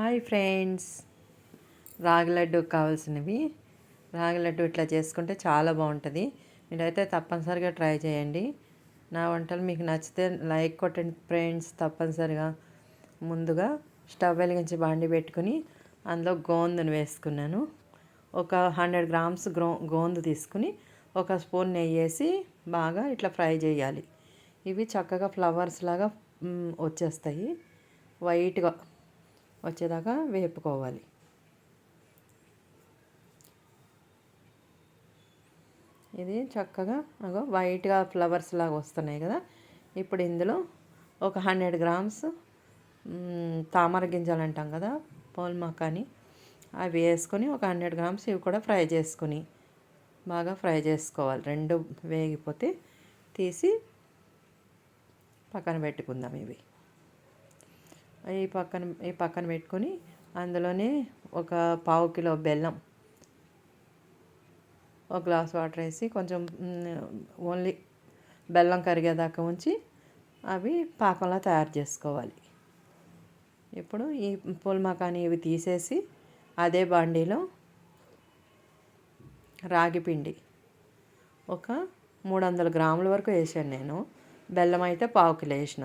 Hi friends. రాగి లడ్డు కావాల్సినవి. రాగి లడ్డు ఇట్లా చేసుకుంటే చాలా బాగుంటుంది. మీరైతే తప్పనిసరిగా ట్రై చేయండి. నా వంటలు మీకు నచ్చితే లైక్ కొట్టండి ఫ్రెండ్స్ తప్పనిసరిగా. ముందుగా స్టవ్ వెలిగించి బాండి పెట్టుకుని అందులో గోందును వేసుకున్నాను. ఒక హండ్రెడ్ గ్రామ్స్ గ్రో గోందు తీసుకుని ఒక స్పూన్ నెయ్యి వేసి బాగా ఇట్లా ఫ్రై చేయాలి. ఇవి చక్కగా ఫ్లవర్స్ లాగా వచ్చేస్తాయి. వైట్గా వచ్చేదాకా వేపుకోవాలి. ఇది చక్కగా అగో వైట్గా ఫ్లవర్స్ లాగా వస్తున్నాయి కదా. ఇప్పుడు ఇందులో ఒక హండ్రెడ్ గ్రామ్స్ తామర గింజలు అంటాం కదా పోల్మాకాని అవి వేసుకొని ఒక హండ్రెడ్ గ్రామ్స్ ఇవి కూడా ఫ్రై చేసుకొని బాగా ఫ్రై చేసుకోవాలి. రెండు వేగిపోతే తీసి పక్కన పెట్టుకుందాం ఇవి. ఈ పక్కన ఈ పక్కన పెట్టుకొని అందులోనే ఒక పావు కిలో బెల్లం ఒక గ్లాస్ వాటర్ వేసి కొంచెం ఓన్లీ బెల్లం కరిగేదాకా ఉంచి అవి పాకంలా తయారు చేసుకోవాలి. ఇప్పుడు ఈ పుల్మకాని ఇవి తీసేసి అదే బాండీలో రాగి పిండి ఒక మూడు వందల గ్రాముల వరకు వేసాను నేను. బెల్లం అయితే పావు కిలో వేసిన.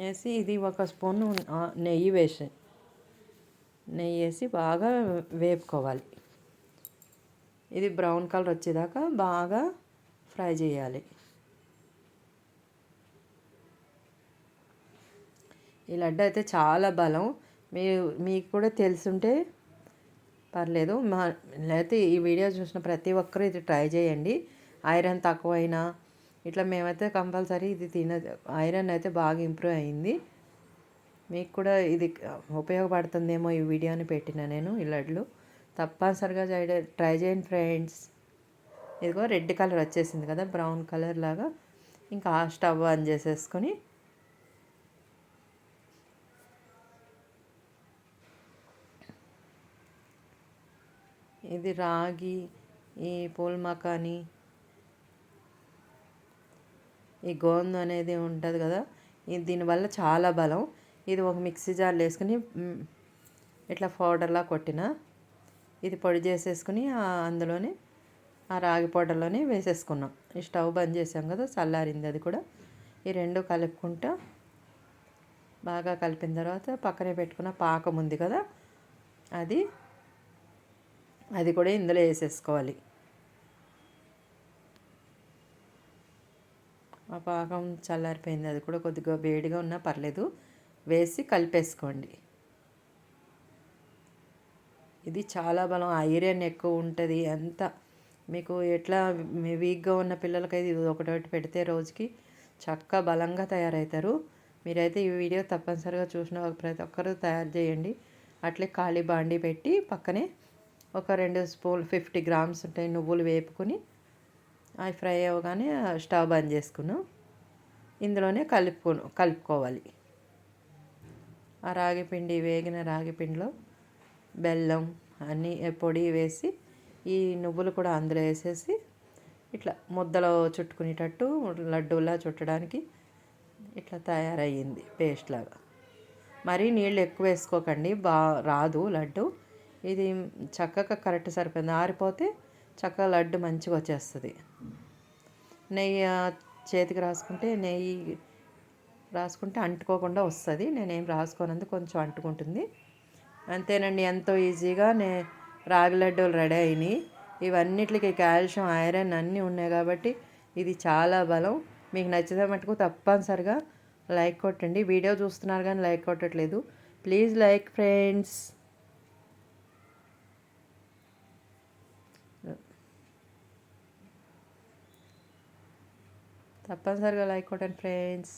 వేసి ఇది ఒక స్పూన్ నెయ్యి వేసి నెయ్యి వేసి బాగా వేపుకోవాలి. ఇది బ్రౌన్ కలర్ వచ్చేదాకా బాగా ఫ్రై చేయాలి. ఈ లడ్డు అయితే చాలా బలం. మీరు మీకు కూడా తెలుసుంటే పర్లేదు. మా లేకపోతే ఈ వీడియో చూసిన ప్రతి ఒక్కరూ ఇది ట్రై చేయండి. ఐరన్ తక్కువైనా ఇట్లా మేమైతే కంపల్సరీ ఇది తిన ఐరన్ అయితే బాగా ఇంప్రూవ్ అయింది. మీకు కూడా ఇది ఉపయోగపడుతుందేమో ఈ వీడియోని పెట్టిన నేను ఈ లడ్లు. తప్పనిసరిగా ట్రై చేయండి ఫ్రెండ్స్. ఇదిగో రెడ్ కలర్ వచ్చేసింది కదా బ్రౌన్ కలర్ లాగా. ఇంకా ఆ స్టవ్ ఆన్ చేసేసుకొని ఇది రాగి ఈ పూల్ మకాని ఈ గోందు అనేది ఉంటుంది కదా దీనివల్ల చాలా బలం. ఇది ఒక మిక్సీ జార్లో వేసుకుని ఇట్లా పౌడర్లా కొట్టిన ఇది పొడి చేసేసుకుని అందులోనే ఆ రాగి పౌడర్లోనే వేసేసుకున్నాం. ఈ స్టవ్ బంద్ చేసాం కదా చల్లారింది అది కూడా. ఈ రెండు కలుపుకుంటా బాగా కలిపిన తర్వాత పక్కనే పెట్టుకున్న పాకం ఉంది కదా అది అది కూడా ఇందులో వేసేసుకోవాలి. పాకం చల్లారిపోయింది. అది కూడా కొద్దిగా వేడిగా ఉన్నా పర్లేదు. వేసి కలిపేసుకోండి. ఇది చాలా బలం. ఐరన్ ఎక్కువ ఉంటుంది. ఎంత మీకు ఎట్లా వీక్గా ఉన్న పిల్లలకైతే ఇది ఒకటి పెడితే రోజుకి చక్క బలంగా తయారవుతారు. మీరైతే ఈ వీడియో తప్పనిసరిగా చూసిన ప్రతి ఒక్కరూ తయారు చేయండి. అట్లే ఖాళీ బాండి పెట్టి పక్కనే ఒక రెండు స్పూన్ ఫిఫ్టీ గ్రామ్స్ ఉంటాయి నువ్వులు వేపుకొని అవి ఫ్రై అవ్వగానే స్టవ్ బంద్ చేసుకున్నాం. ఇందులోనే కలుపుకో కలుపుకోవాలి. ఆ రాగి పిండి వేగిన రాగి పిండిలో బెల్లం అన్నీ పొడి వేసి ఈ నువ్వులు కూడా అందులో వేసేసి ఇట్లా ముద్దలో చుట్టుకునేటట్టు లడ్డూలా చుట్టడానికి ఇట్లా తయారయ్యింది పేస్ట్ లాగా. మరీ నీళ్ళు ఎక్కువ వేసుకోకండి బా రాదు లడ్డు. ఇది చక్కగా కరెక్ట్ సరిపోయింది. ఆరిపోతే చక్కగా లడ్డు మంచిగా వచ్చేస్తుంది. నెయ్యి చేతికి రాసుకుంటే నెయ్యి రాసుకుంటే అంటుకోకుండా వస్తుంది. నేనేం రాసుకోనందు కొంచెం అంటుకుంటుంది. అంతేనండి ఎంతో ఈజీగా నే రాగి లడ్డూలు రెడీ అయినాయి. ఇవన్నిటికి కాల్షియం ఐరన్ అన్నీ ఉన్నాయి కాబట్టి ఇది చాలా బలం. మీకు నచ్చితే మటుకు తప్పనిసరిగా లైక్ కొట్టండి. వీడియో చూస్తున్నారు కానీ లైక్ కొట్టట్లేదు. Please like friends. తప్పనిసరిగా లైక్ కొట్టండి ఫ్రెండ్స్.